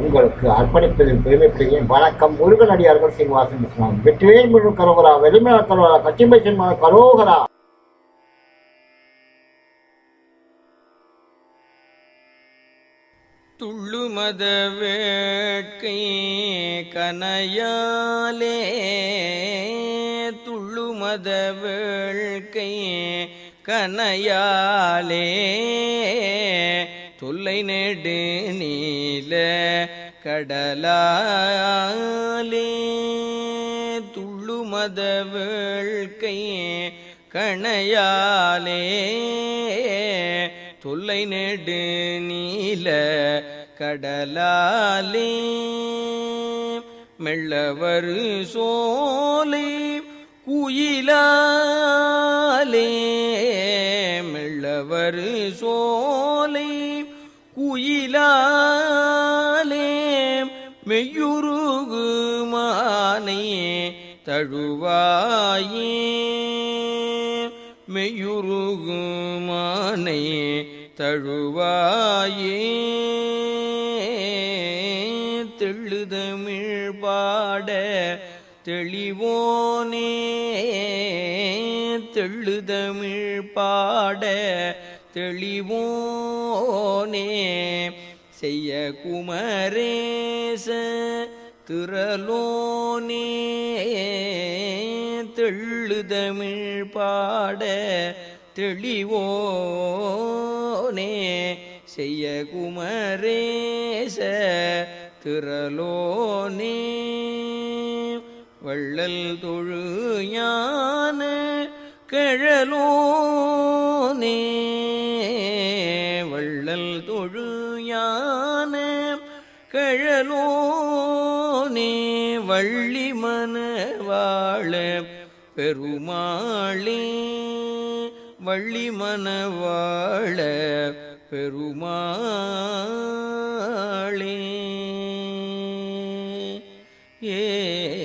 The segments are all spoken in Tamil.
உங்களுக்கு அர்ப்பணிப்பதில் பெருமைப்படுகிறேன் வணக்கம். முருகனடியார்கள் சீனிவாசன் இஸ்லாம் வெற்றிவேல் முழு கரோகரா வெளிமல கரோகரா கச்சிம்பை சென்மன கரோகரா. துள்ளுமத வேட்கை கனையாலே துள்ளுமத வேள்கை கனையாலே. தொல்லை நெடு நீல கடலாலே. துள்ளுமத வேள்கை கணையாலே. தொல்லை நெடு நீல கடலாலே. மெல்லவர் சோலை குயிலாலே. மெல்லவர் சோலை குயிலாலே மெய்யுருகு மானை தழுவாயே. மெய்யுருகு மானை தழுவாயே. தெள்ளுதமிழ் பாட தெளிவோனே. தெள்ளுதமிழ் பாட தெளிவோனே. செய்ய குமரேச திரலோனே தெள்ளுதமிழ் பாட தெளிவோனே. செய்ய குமரேச திரலோனே வள்ளல் தொழு ஞான கிழலோனே. வள்ளி மனவாழ பெருமாளே. வள்ளி மனவாழ பெருமாளே. ஏ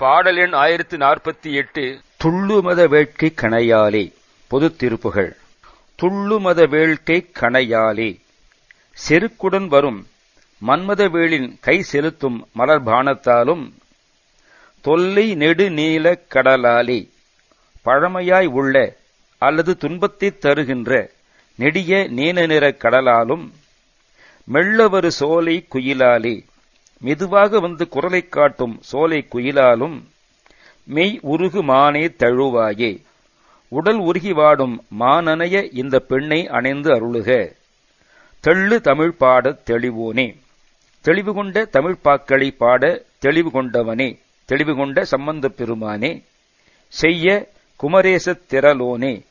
பாடல் எண் ஆயிரத்து நாற்பத்தி எட்டு துள்ளுமத வேட்கை கணையாலே பொது திருப்புகள். துள்ளுமத வேள்கை கணையாலே செருக்குடன் வரும் மன்மதவேளின் கை செலுத்தும் மலர்பானத்தாலும் தொல்லை நெடுநீல கடலாலே பழமையாய் உள்ள அல்லது துன்பத்தை தருகின்ற நெடிய நீல நிற கடலாலும் மெல்லவரு சோலை குயிலாலே மெதுவாக வந்து குரலை காட்டும் சோலை குயிலாலும் மெய் உருகு மானே தழுவாயே. உடல் உருகி வாடும் மானனைய இந்த பெண்ணை அணைந்து அருளுக. தெள்ளு தமிழ் பாடத் தெளிவோனே. தெளிவு கொண்ட தமிழ்ப்பாக்களை பாட தெளிவு கொண்டவனே. தெளிவு கொண்ட சம்பந்த பெருமானே. செய்ய குமரேசத் திரலோனே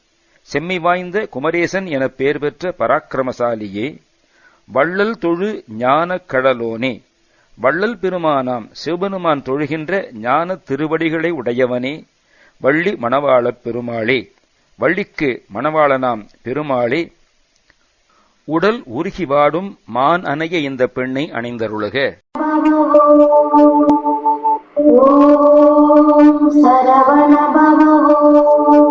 செம்மி வாய்ந்த குமரேசன் எனப் பெயர் பெற்ற பராக்கிரமசாலியே. வள்ளல் தொழு ஞான கடலோனே. வள்ளல் பெருமானாம் சிவபெருமான் தொழுகின்ற ஞான திருவடிகளை உடையவனே வள்ளி மணவாளப் பெருமாளே வள்ளிக்கு மணவாளனாம் பெருமாளே உடல் உருகி வாடும் மான் அணைய இந்த பெண்ணை அணிந்தருளுக. ஓம் சரவண பவ